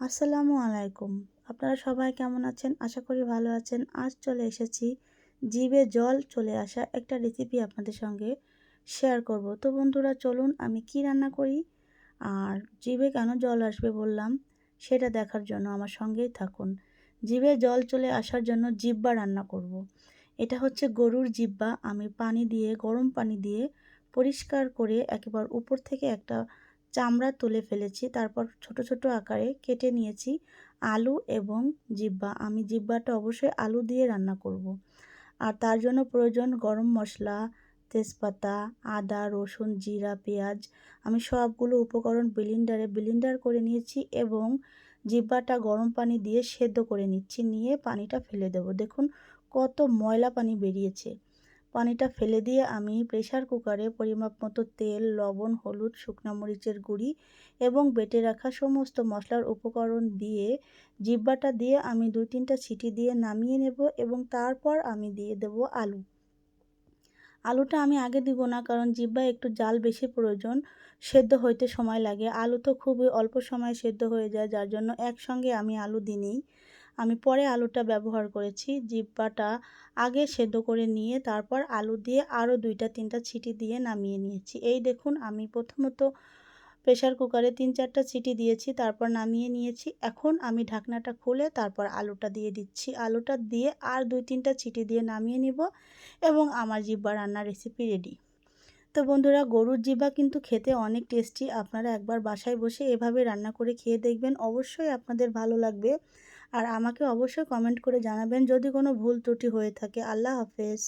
আসসালামু আলাইকুম। আপনারা সবাই কেমন আছেন? আশা করি ভালো আছেন। আজ চলে এসেছি। জিভে জল চলে আসা একটা রেসিপি আপনাদের সঙ্গে শেয়ার করব। তো বন্ধুরা, চলুন আমি কি রান্না করি? আর জিভে কেন জল আসবে বললাম, সেটা দেখার জন্য আমার সঙ্গেই থাকুন। জিভে জল চলে আসার জন্য জিব্বা রান্না করব। এটা হচ্ছে গরুর জিব্বা আমি পানি দিয়ে, গরম পানি দিয়ে পরিষ্কার করে একেবারে উপর থেকে একটা চামড়া তুলে ফেলেছি, তারপর ছোট ছোট আকারে কেটে নিয়েছি আলু এবং জিব্বা। আমি জিব্বাটা অবশ্যই আলু দিয়ে রান্না করব। আর তার জন্য প্রয়োজন গরম মশলা, তেজপাতা, আদা, রসুন, জিরা, পেঁয়াজ। আমি সবগুলো উপকরণ বিলিন্ডারে বিলিন্ডার করে নিয়েছি এবং জিব্বাটা গরম পানি দিয়ে সেদ্ধ করে নিচ্ছি। নিয়ে পানিটা ফেলে দেব। দেখুন কত ময়লা পানি বেরিয়েছে। পানিটা ফেলে দিয়ে আমি প্রেশার কুকারে পরিমাপ মতো তেল, লবণ, হলুদ, শুকনো মরিচের গুঁড়ি এবং বেটে রাখা সমস্ত মশলার উপকরণ দিয়ে, জিব্বাটা দিয়ে আমি দুই তিনটা ছিটি দিয়ে নামিয়ে নেব এবং তারপর আমি দিয়ে দেব আলু। আলুটা আমি আগে দিব না কারণ জিব্বায় একটু জাল বেশি প্রয়োজন, সেদ্ধ হইতে সময় লাগে। আলু তো খুবই অল্প সময় সেদ্ধ হয়ে যায়, যার জন্য একসঙ্গে আমি আলু দিই আমি পরে আলুটা ব্যবহার করেছি, জিব্বাটা আগে সেদ্ধ করে নিয়ে তারপর আলু দিয়ে আরও দুইটা, তিনটা ছিটি দিয়ে নামিয়ে নিয়েছি। এই দেখুন, আমি প্রথমত প্রেশার কুকারে তিন, চারটা সিটি দিয়েছি, তারপর নামিয়ে নিয়েছি। এখন আমি ঢাকনাটা খুলে তারপর আলুটা দিয়ে দিচ্ছি। আলুটা দিয়ে আর দুই, তিনটা ছিটি দিয়ে নামিয়ে নিব এবং আমার জিব্বা রান্নার রেসিপি রেডি তো বন্ধুরা, গরুর জিবা কিন্তু খেতে অনেক টেস্টি আপনারা একবার বাসায় বসে এভাবে রান্না করে খেয়ে দেখবেন। অবশ্যই আপনাদের ভালো লাগবে। আর আমাকে অবশ্যই কমেন্ট করে জানাবেন যদি কোনো ভুল ত্রুটি হয়ে থাকে। আল্লাহ হাফেজ।